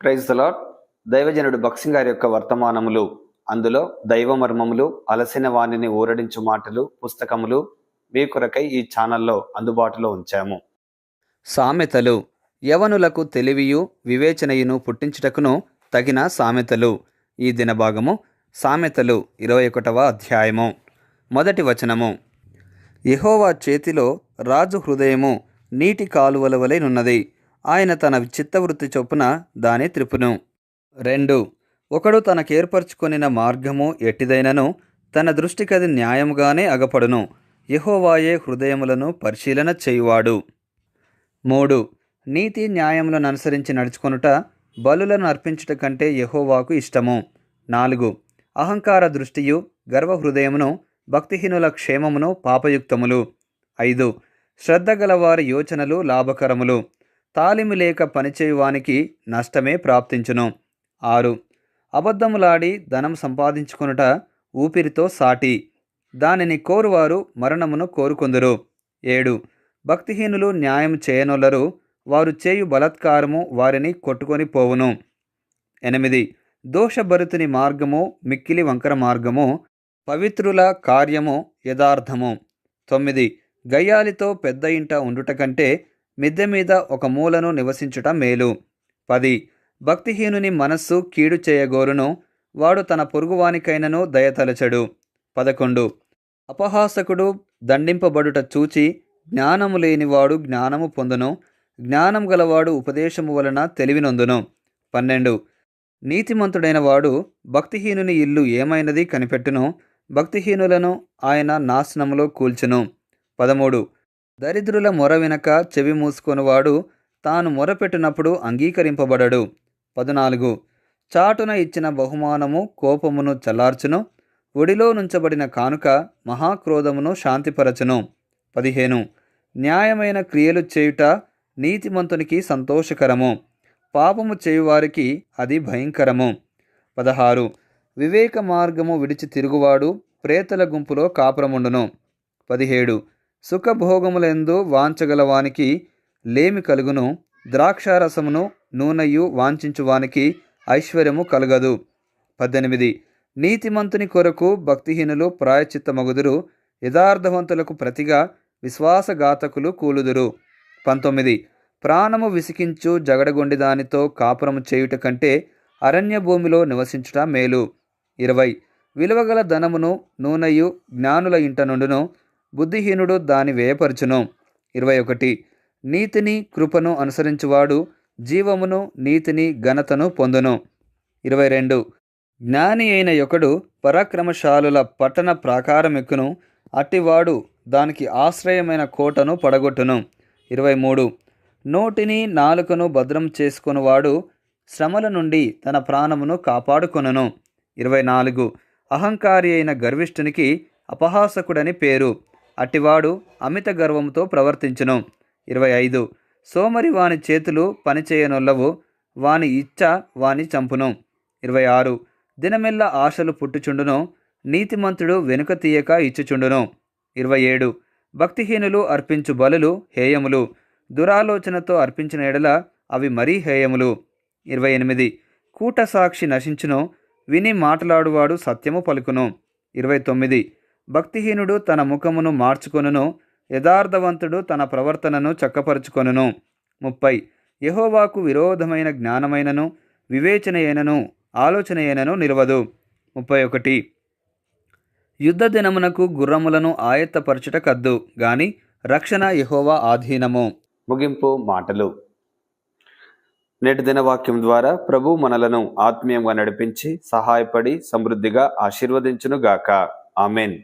Praise the Lord దైవజనుడు బక్సింగ్ గారి యొక్క వర్తమానములు అందులో దైవ మర్మములు అలసిన వాణిని ఊరడించు మాటలు పుస్తకములు మీ కొరకై ఈ ఛానల్లో అందుబాటులో ఉంచాము. సామెతలు యవనులకు తెలివియు వివేచనయును పుట్టించుటకును తగిన సామెతలు. ఈ దినభాగము సామెతలు ఇరవై ఒకటవ అధ్యాయము. మొదటి వచనము యహోవా చేతిలో రాజు హృదయము నీటి కాలువల వలెనున్నది ఆయన తన చిత్తవృత్తి చొప్పున దాని త్రిపును. రెండు. ఒకడు తనకేర్పరచుకొనిన మార్గము ఎట్టిదైనను తన దృష్టికది న్యాయముగానే అగపడును. యహోవాయే హృదయములను పరిశీలన చేయువాడు. మూడు. నీతి న్యాయములను అనుసరించి నడుచుకొనుట బలులను అర్పించుట కంటే యహోవాకు ఇష్టము. నాలుగు. అహంకార దృష్టియు గర్వ హృదయమును భక్తిహీనుల క్షేమమును పాపయుక్తములు. ఐదు. శ్రద్ధ గలవారి యోచనలు లాభకరములు. తాలిమి లేక పనిచేయువానికి నష్టమే ప్రాప్తించును. ఆరు. అబద్ధములాడి ధనం సంపాదించుకొనుట ఊపిరితో సాటి. దానిని కోరువారు మరణమును కోరుకొందురు. ఏడు. భక్తిహీనులు న్యాయం చేయనొల్లరు. వారు చేయు బలత్కారము వారిని కొట్టుకొని పోవును. ఎనిమిది. దోషభరితుని మార్గము మిక్కిలి వంకర మార్గము పవిత్రుల కార్యము యథార్థము. తొమ్మిది. గయ్యాలితో పెద్ద ఇంట ఉండుట కంటే మిద్దె మీద ఒక మూలను నివసించుట మేలు. పది. భక్తిహీనుని మనస్సు కీడు చేయగోరును వాడు తన పొరుగువానికైనను దయతలచడు. పదకొండు. అపహాసకుడు దండింపబడుట చూచి జ్ఞానము లేనివాడు జ్ఞానము పొందును జ్ఞానం గలవాడు ఉపదేశము వలన తెలివినొందును. పన్నెండు. నీతిమంతుడైన వాడు భక్తిహీనుని ఇల్లు ఏమైనది కనిపెట్టును భక్తిహీనులను ఆయన నాశనములో కూల్చును. పదమూడు. దరిద్రుల మొర వినక చెవి మూసుకొనివాడు తాను మొరపెట్టినప్పుడు అంగీకరింపబడడు. పదునాలుగు. చాటున ఇచ్చిన బహుమానము కోపమును చల్లార్చును ఒడిలో నుంచబడిన కానుక మహాక్రోధమును శాంతిపరచును. పదిహేను. న్యాయమైన క్రియలు చేయుట నీతిమంతునికి సంతోషకరము పాపము చేయువారికి అది భయంకరము. పదహారు. వివేక మార్గము విడిచి తిరుగువాడు ప్రేతల గుంపులో కాపురముండును. పదిహేడు. సుఖభోగములందు వాంచగలవానికి లేమి కలుగును ద్రాక్షారసమును నూనెయు వాంఛించువానికి ఐశ్వర్యము కలగదు. పద్దెనిమిది. నీతిమంతుని కొరకు భక్తిహీనులు ప్రాయచిత్తమగుదురు యథార్థవంతులకు ప్రతిగా విశ్వాసఘాతకులు కూలుదురు. పంతొమ్మిది. ప్రాణము విసికించు జగడగొండి దానితో కాపురము చేయుట కంటే అరణ్య భూమిలో నివసించుట మేలు. ఇరవై. విలువగల ధనమును నూనెయు జ్ఞానుల ఇంట నుండును బుద్ధిహీనుడు దాని వ్యయపరచును. ఇరవై ఒకటి. నీతిని కృపను అనుసరించువాడు జీవమును నీతిని ఘనతను పొందును. ఇరవై రెండు. జ్ఞాని అయిన యొకడు పరాక్రమశాలుల పట్టణ ప్రాకారమెక్కును. అట్టివాడు దానికి ఆశ్రయమైన కోటను పడగొట్టును. ఇరవై మూడు. నోటిని నాలుకను భద్రం చేసుకునివాడు శ్రమల నుండి తన ప్రాణమును కాపాడుకొనును. ఇరవై నాలుగు. అహంకారి అయిన గర్విష్ఠునికి అపహాసకుడని పేరు. అట్టివాడు అమిత గర్వంతో ప్రవర్తించును. ఇరవై ఐదు. సోమరి వాని చేతులు పనిచేయనొల్లవు వాని ఇచ్చ వాని చంపును. ఇరవై ఆరు. దినమెల్ల ఆశలు పుట్టుచుండును నీతిమంతుడు వెనుక తీయక ఇచ్చుచుండును. ఇరవై ఏడు. భక్తిహీనులు అర్పించు బలులు హేయములు దురాలోచనతో అర్పించిన ఎడల అవి మరీ హేయములు. ఇరవై ఎనిమిది. కూట సాక్షి నశించును విని మాట్లాడువాడు సత్యము పలుకును. ఇరవై తొమ్మిది. భక్తిహీనుడు తన ముఖమును మార్చుకొనును యథార్థవంతుడు తన ప్రవర్తనను చక్కపరుచుకొనును. ముప్పై. యహోవాకు విరోధమైన జ్ఞానమైనను వివేచనయైనను ఆలోచనయైనను నిలవదు. ముప్పై ఒకటి. యుద్ధ దినమునకు గుర్రములను ఆయత్తపరచుట కద్దు గాని రక్షణ యహోవా ఆధీనము. ముగింపు మాటలు. నేటి దినవాక్యం ద్వారా ప్రభు మనలను ఆత్మీయంగా నడిపించి సహాయపడి సమృద్ధిగా ఆశీర్వదించును గాక ఆమెన్.